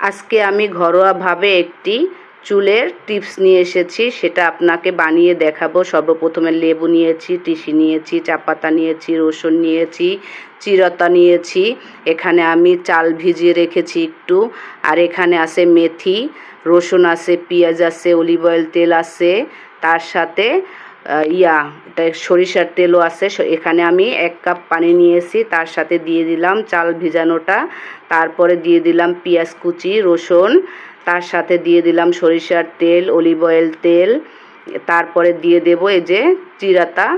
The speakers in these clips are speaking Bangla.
আজকে আমি ঘরোয়াভাবে একটি চুলের টিপস নিয়ে এসেছি, সেটা আপনাকে বানিয়ে দেখাবো। সর্বপ্রথমে লেবু নিয়েছি টিসি নিয়েছি চা পাতা নিয়েছি, রসুন নিয়েছি, চিরতা নিয়েছি। এখানে আমি চাল ভিজিয়ে রেখেছি একটু, আর এখানে আছে মেথি, রসুন আছে, পেঁয়াজ আছে, অলিভ অয়েল তেল আছে, তার সাথে ইয়া, এটা সরিষার তেলও আছে। এখানে আমি এক কাপ পানি নিয়েছি, তার সাথে দিয়ে দিলাম চাল ভিজানোটা। তারপরে দিয়ে দিলাম পেঁয়াজ কুচি, রসুন, তার সাথে দিয়ে দিলাম সরিষার তেল, অলিভ অয়েল তেল। তারপরে দিয়ে দেব এই যে চিরাতা,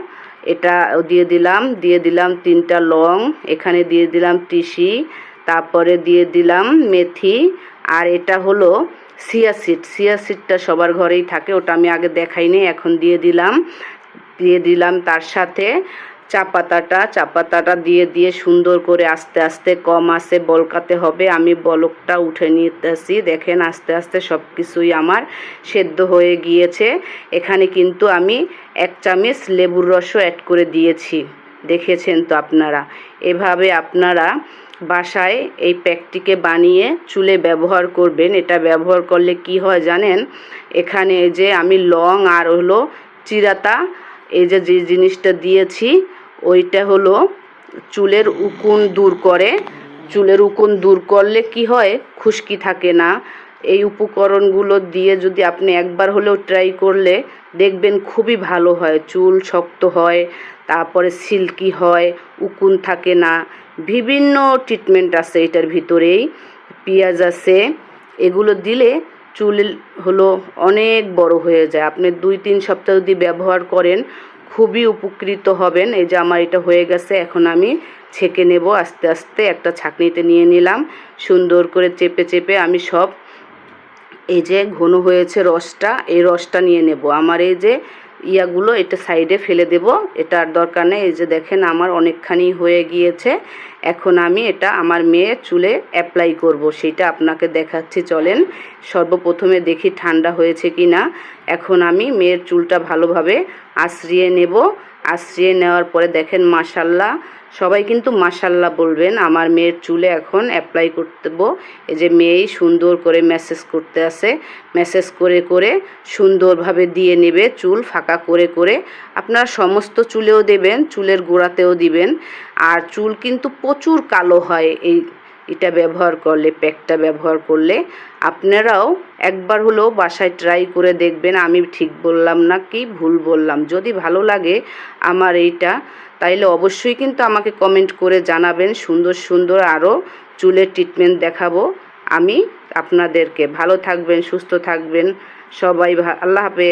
এটা দিয়ে দিলাম দিয়ে দিলাম তিনটা লং, এখানে দিয়ে দিলাম তিসি, তারপরে দিয়ে দিলাম মেথি, আর এটা হলো সিয়া সিড, সিয়া সিডটা সবার ঘরেই থাকে, ওটা আমি আগে দেখাইনি এখন দিয়ে দিলাম। দিয়ে দিলাম তার সাথে চা পাতাটা চা পাতাটা দিয়ে দিয়ে সুন্দর করে আস্তে আস্তে কম আসে বলকাতে হবে। আমি বলকটা উঠে নিতেছি, দেখেন আস্তে আস্তে সব কিছুই আমার সেদ্ধ হয়ে গিয়েছে। এখানে কিন্তু আমি এক চামচ লেবুর রসও অ্যাড করে দিয়েছি, দেখেছেন তো আপনারা। এভাবে আপনারা বাসায় এই প্যাকটিকে বানিয়ে চুলে ব্যবহার করবেন। এটা ব্যবহার করলে কি হয় জানেন? এখানে যে আমি লং আর হলো চিরাতা, এই যে যে জিনিসটা দিয়েছি, ওইটা হলো চুলের উকুন দূর করে। চুলের উকুন দূর করলে কি হয়? খুশকি থাকে না। এই উপকরণগুলো দিয়ে যদি আপনি একবার হলেও ট্রাই করলে দেখবেন খুবই ভালো হয়। চুল শক্ত হয়, তারপরে সিল্কি হয়, উকুন থাকে না। বিভিন্ন ট্রিটমেন্ট আছে এটার ভিতরেই। পেঁয়াজ আছে, এগুলো দিলে চুল হলো অনেক বড় হয়ে যায়। আপনি দুই, তিন সপ্তাহ যদি ব্যবহার করেন, খুবই উপকৃত হবেন। এই যে আমার এটা হয়ে গেছে, এখন আমি ছেঁকে নেব। আস্তে আস্তে একটা ছাঁকনিতে নিয়ে নিলাম। সুন্দর করে চেপে চেপে আমি সব এই যে ঘন হয়েছে রসটা, এই রসটা নিয়ে নেব। আমার এই যে ইয়াগুলো এটা সাইডে ফেলে দেব, এটা আর দরকার নেই। এই যে দেখেন আমার অনেকখানি হয়ে গিয়েছে। এখন আমি এটা আমার মেয়ে চুলে অ্যাপ্লাই করব, সেটা আপনাকে দেখাচ্ছি, চলেন। সর্বপ্রথমে দেখি ঠান্ডা হয়েছে কি না এখন আমি মেয়ের চুলটা ভালোভাবে আশ্রিয়ে নেব। আশ্রিয়ে নেওয়ার পরে দেখেন মাসাল্লাহ সবাই কিন্তু মাসাল্লাহ বলবেন, আমার মেয়ের চুলে এখন অ্যাপ্লাই করতে দেবো এই যে মেয়েই সুন্দর করে ম্যাসেজ করতে আসে মেসেজ করে করে সুন্দরভাবে দিয়ে নেবে, চুল ফাঁকা করে করে আপনার সমস্ত চুলেও দেবেন, চুলের গোড়াতেও দিবেন। আর চুল কিন্তু প্রচুর কালো হয় এই এটা ব্যবহার করলে, প্যাকটা ব্যবহার করলে আপনারাও একবার হলেও বাসায় ট্রাই করে দেখবেন, আমি ঠিক বললাম না কি ভুল বললাম। যদি ভালো লাগে আমার এইটা, তাইলে অবশ্যই কিন্তু আমাকে কমেন্ট করে জানাবেন, সুন্দর সুন্দর আরও চুলের ট্রিটমেন্ট দেখাবো আমি আপনাদেরকে। ভালো থাকবেন, সুস্থ থাকবেন, সবাই আল্লাহ হাফেজ।